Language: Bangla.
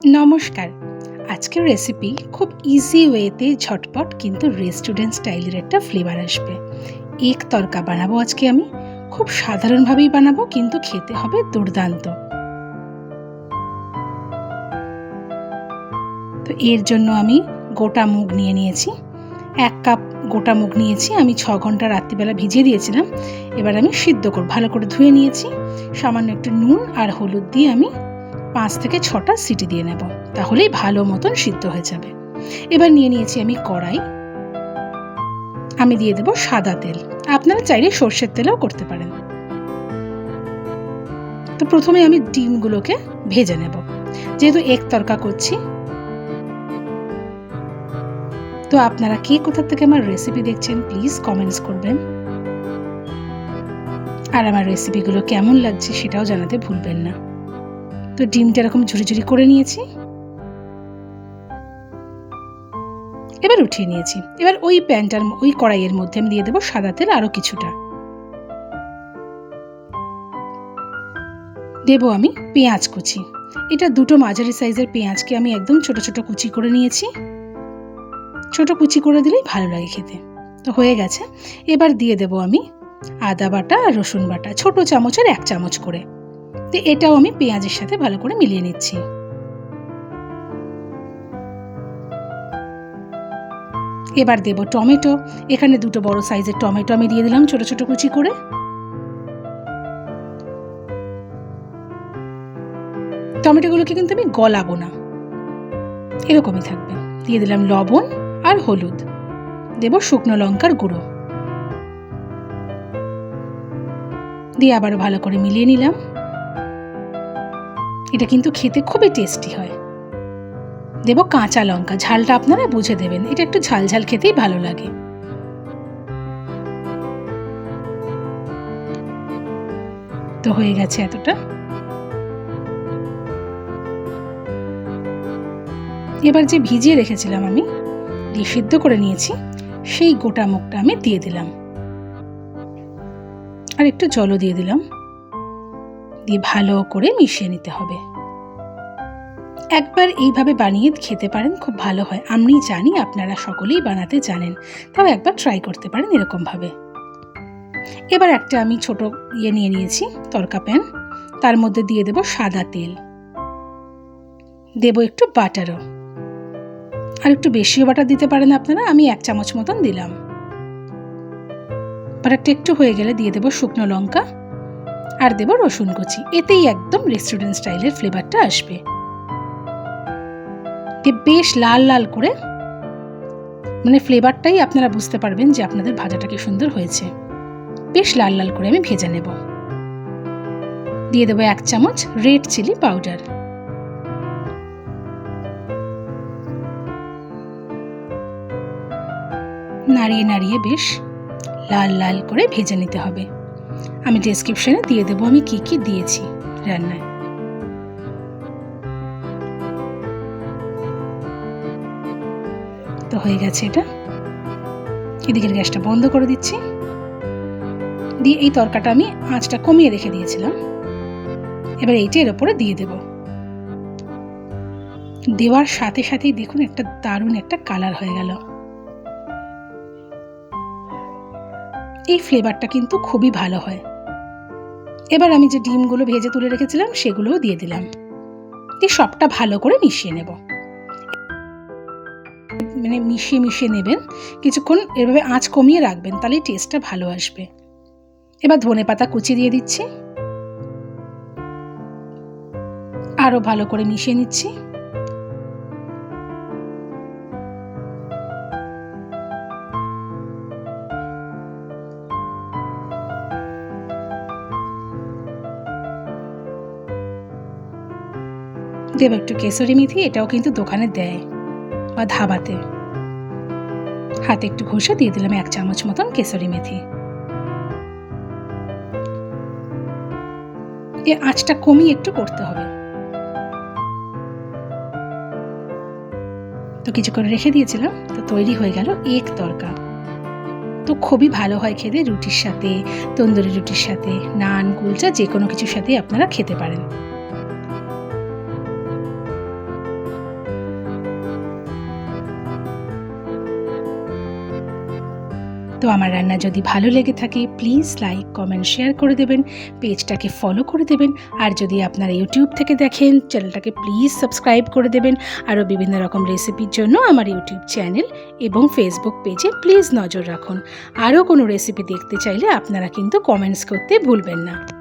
নমস্কার। আজকের রেসিপি খুব ইজি ওয়েতে ঝটপট কিন্তু রেস্টুরেন্ট স্টাইলের একটা ফ্লেভার আসবে। এক তরকা বানাবো আজকে আমি। খুব সাধারণভাবেই বানাবো, কিন্তু খেতে হবে দুর্দান্ত। তো এর জন্য আমি গোটা মুগ নিয়ে নিয়েছি। এক কাপ গোটা মুগ নিয়েছি। আমি ছ ঘণ্টা রাত্রিবেলা ভিজিয়ে দিয়েছিলাম। এবার আমি সিদ্ধ করব ভালো করে ধুয়ে নিয়েছি। সামান্য একটু নুন আর হলুদ দিয়ে আমি পাঁচ থেকে ছটা সিটি দিয়ে নেব। তাহলেই ভালো মতন সিদ্ধ হয়ে যাবে। এবার নিয়ে নিয়েছি আমি কড়াই। আমি দিয়ে দেব সাদা তেল। আপনারা চাইলে সর্ষের তেলেও করতে পারেন। তো প্রথমে আমি ডিমগুলোকে ভেজে নেব। যেহেতু এক তরকা করছি। তো আপনারা কে কোথা থেকে আমার রেসিপি দেখছেন প্লিজ কমেন্টস করবেন। আর আমার রেসিপিগুলো কেমন লাগছে সেটাও জানাতে ভুলবেন না। তো ডিমটা এরকম ঝুড়ি ঝুড়ি করে নিয়েছি। এবার উঠিয়ে নিয়েছি। এবার ওই প্যানটার ওই কড়াইয়ের মধ্যে আমি দিয়ে দেবো সাদা তেল আরও কিছুটা। দেব আমি পেঁয়াজ কুচি। এটা দুটো মাঝারি সাইজের পেঁয়াজকে আমি একদম ছোট ছোট কুচি করে নিয়েছি। ছোট কুচি করে দিলেই ভালো লাগে খেতে। তো হয়ে গেছে। এবার দিয়ে দেব আমি আদা বাটা আর রসুন বাটা। ছোট চামচের এক চামচ করে। তো এটাও আমি পেঁয়াজের সাথে ভালো করে মিলিয়ে নিচ্ছি। এবার দেব টমেটো। এখানে দুটো বড় সাইজের টমেটো আমি দিয়ে দিলাম ছোট ছোট কুচি করে। টমেটোগুলোকে কিন্তু আমি গলাবো না। এরকমই থাকবে। দিয়ে দিলাম লবণ আর হলুদ। দেব শুকনো লঙ্কার গুঁড়ো। দিয়ে আবার ভালো করে মিলিয়ে নিলাম। এটা কিন্তু খেতে খুবই টেস্টি হয়। দেব কাঁচা লঙ্কা, ঝালটা আপনারা বুঝে দেবেন। এটা একটু ঝাল ঝাল খেতেই ভালো লাগে। তো হয়ে গেছে এতটা। এবার যে ভিজিয়ে রেখেছিলাম আমি, দিয়ে সিদ্ধ করে নিয়েছি, সেই গোটা মুখটা আমি দিয়ে দিলাম। আর একটু জলও দিয়ে দিলাম। দিয়ে ভালো করে মিশিয়ে নিতে হবে। একবার এইভাবে বানিয়ে খেতে পারেন, খুব ভালো হয়। আমি জানি আপনারা সকলেই বানাতে জানেন, তাও একবার ট্রাই করতে পারেন এরকমভাবে। এবার একটা আমি ছোট ইয়ে নিয়ে নিয়েছি, তরকা প্যান। তার মধ্যে দিয়ে দেব সাদা তেল। দেব একটু বাটারও। আর একটু বেশিও বাটার দিতে পারেন আপনারা, আমি এক চামচ মতন দিলাম। বাটারটা একটু হয়ে গেলে দিয়ে দেব শুকনো লঙ্কা। আর দেব রসুন কুচি। এতেই একদম রেস্টুরেন্ট স্টাইলের ফ্লেভারটা আসবে। বেশ লাল লাল করে মানে ফ্লেভারটাই আপনারা বুঝতে পারবেন যে আপনাদের ভাজাটা কি সুন্দর হয়েছে। বেশ লাল লাল করে আমি ভেজে নেব। দিয়ে দেবো এক চামচ রেড চিলি পাউডার নাড়িয়ে নাড়িয়ে বেশ লাল লাল করে ভেজে নিতে হবে। আমি ডেসক্রিপশনে দিয়ে দেবো আমি কি কি দিয়েছি রান্নায়। তো হয়ে গেছে এটা। এদিকের গ্যাসটা বন্ধ করে দিচ্ছি। দিয়ে এই তরকাটা আমি আঁচটা কমিয়ে রেখে দিয়েছিলাম। এবার এইটা এর ওপরে দিয়ে দেব। দেওয়ার সাথে সাথেই দেখুন একটা দারুণ একটা কালার হয়ে গেল। এই ফ্লেভারটা কিন্তু খুবই ভালো হয়। এবার আমি যে ডিমগুলো ভেজে তুলে রেখেছিলাম, সেগুলোও দিয়ে দিলাম। দিয়ে সবটা ভালো করে মিশিয়ে নেব। মানে মিশিয়ে মিশিয়ে নেবেন। কিছুক্ষণ এভাবে আঁচ কমিয়ে রাখবেন তাহলে টেস্টটা ভালো আসবে। এবার ধনে পাতা কুচি দিয়ে দিচ্ছি। আরও ভালো করে মিশিয়ে নিচ্ছি। দেব একটু কেশরি মেথি, এটাও কিন্তু দোকানে দেয়। বা ধাবাতে। হাতে একটু ঘষে দিয়ে দিলাম এক চামচ মতন কেশরি মেথি। এ আঁচটা কমিয়ে একটু করতে হবে। তো কিছু করে রেখে দিয়েছিলাম, তো তৈরি হয়ে গেল এক তরকা। তো খুবই ভালো হয় খেতে রুটির সাথে, তন্দুরি রুটির সাথে, নান, কুলচা যে কোনো কিছুর সাথে আপনারা খেতে পারেন। তো আমার রান্না যদি ভালো লেগে থাকে প্লিজ লাইক কমেন্ট শেয়ার করে দেবেন, পেজটাকে ফলো করে দেবেন, আর যদি আপনারা ইউটিউব থেকে দেখেন চ্যানেলটাকে প্লিজ সাবস্ক্রাইব করে দেবেন, আরও বিভিন্ন রকম রেসিপির জন্য আমার ইউটিউব চ্যানেল এবং ফেসবুক পেজে প্লিজ নজর রাখুন। আরও কোনো রেসিপি দেখতে চাইলে আপনারা কিন্তু কমেন্টস করতে ভুলবেন না।